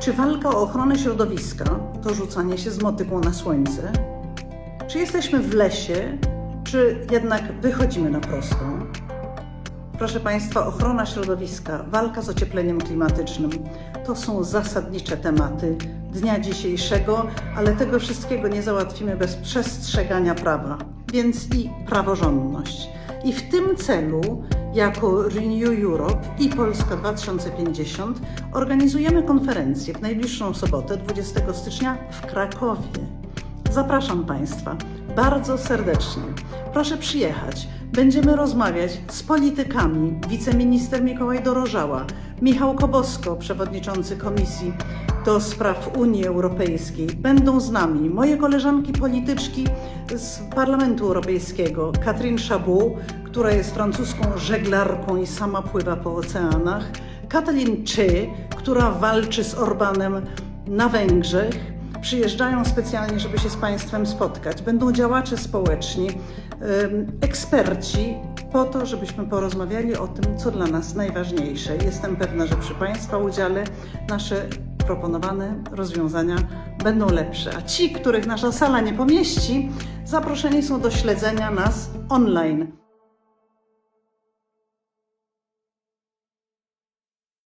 Czy walka o ochronę środowiska to rzucanie się z motyką na słońce? Czy jesteśmy w lesie, czy jednak wychodzimy na prostą? Proszę Państwa, ochrona środowiska, walka z ociepleniem klimatycznym to są zasadnicze tematy dnia dzisiejszego, ale tego wszystkiego nie załatwimy bez przestrzegania prawa, więc i praworządność. I w tym celu, jako Renew Europe i Polska 2050, organizujemy konferencję w najbliższą sobotę, 20 stycznia w Krakowie. Zapraszam Państwa bardzo serdecznie. Proszę przyjechać. Będziemy rozmawiać z politykami. Wiceminister Mikołaj Dorożała, Michał Kobosko, przewodniczący Komisji do Spraw Unii Europejskiej. Będą z nami moje koleżanki polityczki z Parlamentu Europejskiego, Katrin Chabot, która jest francuską żeglarką i sama pływa po oceanach, Katalin Czy, która walczy z Orbanem na Węgrzech, przyjeżdżają specjalnie, żeby się z Państwem spotkać. Będą działacze społeczni, eksperci, po to, żebyśmy porozmawiali o tym, co dla nas najważniejsze. Jestem pewna, że przy Państwa udziale nasze proponowane rozwiązania będą lepsze. A ci, których nasza sala nie pomieści, zaproszeni są do śledzenia nas online.